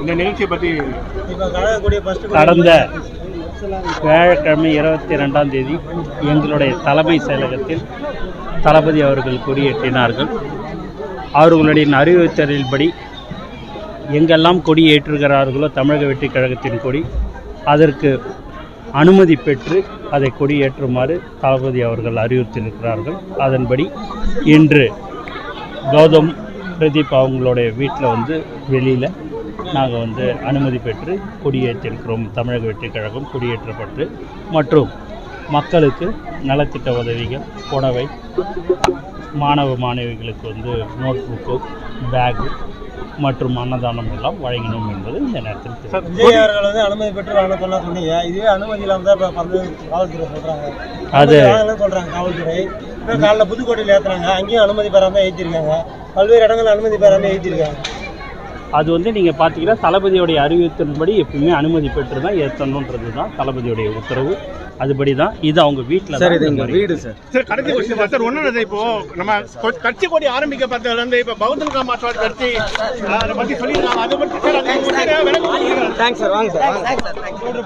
இந்த நிகழ்ச்சியை பற்றி கடந்த வியாழக்கிழமை இருபத்தி ரெண்டாம் தேதி எங்களுடைய தலைமை செயலகத்தில் தளபதி அவர்கள் கொடியேற்றினார்கள். அவர்களுடைய அறிவுறுத்தலின்படி எங்கெல்லாம் கொடி ஏற்றுகிறார்களோ தமிழக வெற்றிக் கழகத்தின் கொடி அதற்கு அனுமதி பெற்று அதை கொடியேற்றுமாறு தளபதி அவர்கள் அறிவுறுத்தியிருக்கிறார்கள். அதன்படி இன்று கௌதம் பிரதீப் அவங்களுடைய வீட்டில் வந்து வெளியில் நாங்கள் வந்து அனுமதி பெற்று கொடியேற்றிருக்கிறோம். தமிழக வெற்றிக் கழகம் கொடியேற்றப்பட்டு மற்றும் மக்களுக்கு நலத்திட்ட உதவிகள் புடவை மாணவ மாணவிகளுக்கு வந்து நோட் புக்கு பேகு மற்றும் அன்னதானம் எல்லாம் வழங்கினோம் என்பது இந்த நேரத்தில் தெரிவித்துக் விஜய் அவர்கள் வந்து அனுமதி பெற்று சொன்னா சொன்னீங்க. இதுவே அனுமதி இல்லாம தான் இப்போ காவல்துறை சொல்றாங்க. அது- சொல்றாங்க காவல்துறை. இப்போ காலைல புதுக்கோட்டையில் ஏத்துறாங்க. அங்கேயும் அனுமதி பெறாம தான் ஏற்றிருக்காங்க பல்வேறு இடங்கள்ல அனுமதி பெறாம ஏற்றிருக்காங்க அது வந்து நீங்கள் பார்த்தீங்கன்னா தளபதியோடைய அறிவித்தின்படி எப்பயுமே அனுமதி பெற்று தான் ஏற்றணுன்றது தான் தளபதியோடைய உத்தரவு. அதுபடி தான் இது அவங்க வீட்டில் சார் இது எங்க வீடு சார். சார் கடைசி கொஸ்டின் சார். ஒன்றும் இப்போ நம்ம கட்சி கொடி ஆரம்பிக்க பார்த்ததுலேருந்து இப்போ பகுஜன் சமாஜ் கட்சி அதை பற்றி சொல்லியிருக்காங்க. அதை பற்றி சார். தேங்க்ஸ் சார் வாங்க சார்